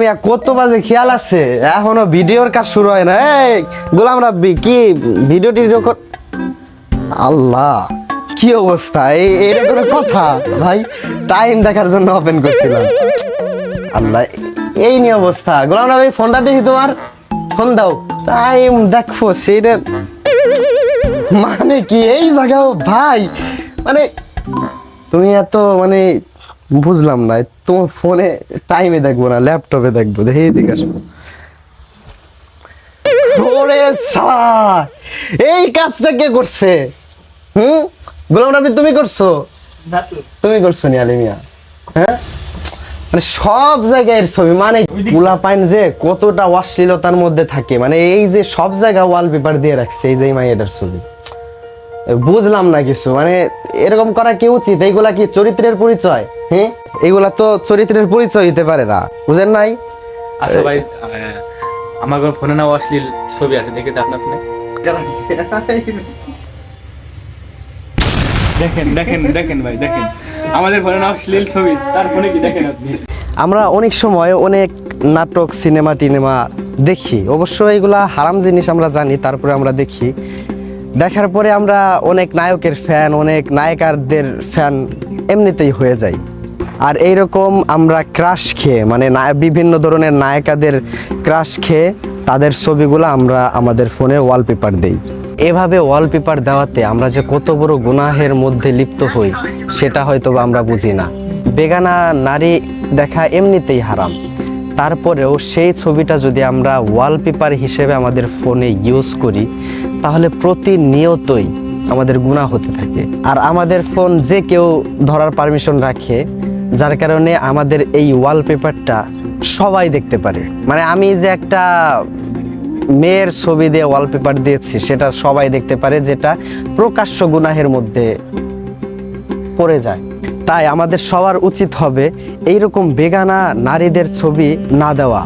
মিয়া কত বাজে খেয়াল আছে? এখনও ভিডিওর কাজ শুরু হয় না। এই, গোলাম রাব্বি, কি ভিডিও টিডিও আল্লাহ, কি অবস্থা? এই এটা কথা? ভাই টাইম দেখার জন্য ওপেন করছিলাম। আল্লাহ, এই নিয়ে অবস্থা। গোলাম রাব্বি ফোনটা দেখি তোমার? ফোন দাও। টাইম দেখো, সেইটা মানে কি? এই জায়গাও, ভাই মানে তুমি এত মানে বুঝলাম না তোমার ফোনে টাইমে দেখব না ল্যাপটপে দেখব দেখে এদিকে আসো। ওরে সালা! এই কাজটা কে করছে? হুম? গোলাম রাবি তুমি করছ? তুমি করছ নি আলিমিয়া হ্যাঁ? মানে সব জায়গায় এর ছবি মানে পোলা পাইন যে কতটা অশ্লীলতার মধ্যে থাকে মানে এই যে সব জায়গায় ওয়ালপেপার দিয়ে রাখছে এই যে মাইয়াটার ছবি। বুঝলাম না কিছু মানে এরকম করা কি উচিত? এইগুলা কি চরিত্রের পরিচয়? হ্যাঁ? এইগুলা তো চরিত্রের পরিচয় হতে পারে না বুঝেন নাই? আচ্ছা ভাই আমার কোনো ফোনে না অশ্লীল ছবি আছে দেখে আপনার ফোনে। দেখেন দেখেন দেখেন ভাই দেখেন। আমাদের ফোনে না অশ্লীল ছবি তার ফোনে কি দেখেন আপনি? আমরা অনেক সময় অনেক নাটক সিনেমা টিনেমা দেখি। অবশ্য এগুলা হারাম জিনিস আমরা জানি তারপরে আমরা দেখি। দেখার পরে আমরা অনেক নায়কের ফ্যান অনেক নায়িকারদের ফ্যান এমনিতেই হয়ে যাই। আর এইরকম আমরা ক্রাশ খেয়ে মানে বিভিন্ন ধরনের নায়িকাদের ক্রাশ খেয়ে তাদের ছবিগুলো আমরা আমাদের ফোনে ওয়ালপেপার দেই। এভাবে ওয়ালপেপার দেওয়াতে আমরা যে কত বড় গুনাহের মধ্যে লিপ্ত হই, সেটা হয়তো আমরা বুঝি না। বেগানা নারী দেখা এমনিতেই হারাম। তারপরেও সেই ছবিটা যদি আমরা ওয়ালপেপার হিসেবে আমাদের ফোনে ইউজ করি তাহলে প্রতিনিয়তই আমাদের গুণা হতে থাকে। আর আমাদের ফোন যে কেউ ধরার পারমিশন রাখে, যার কারণে আমাদের এই ওয়ালপেপারটা সবাই দেখতে পারে। মানে আমি যে একটা মেয়ের ছবি দিয়ে ওয়ালপেপার দিয়েছি, সেটা সবাই দেখতে পারে, যেটা প্রকাশ্য গুনাহের মধ্যে পড়ে যায়। তাই আমাদের সবার উচিত হবে এইরকম বেগানা নারীদের ছবি না দেওয়া।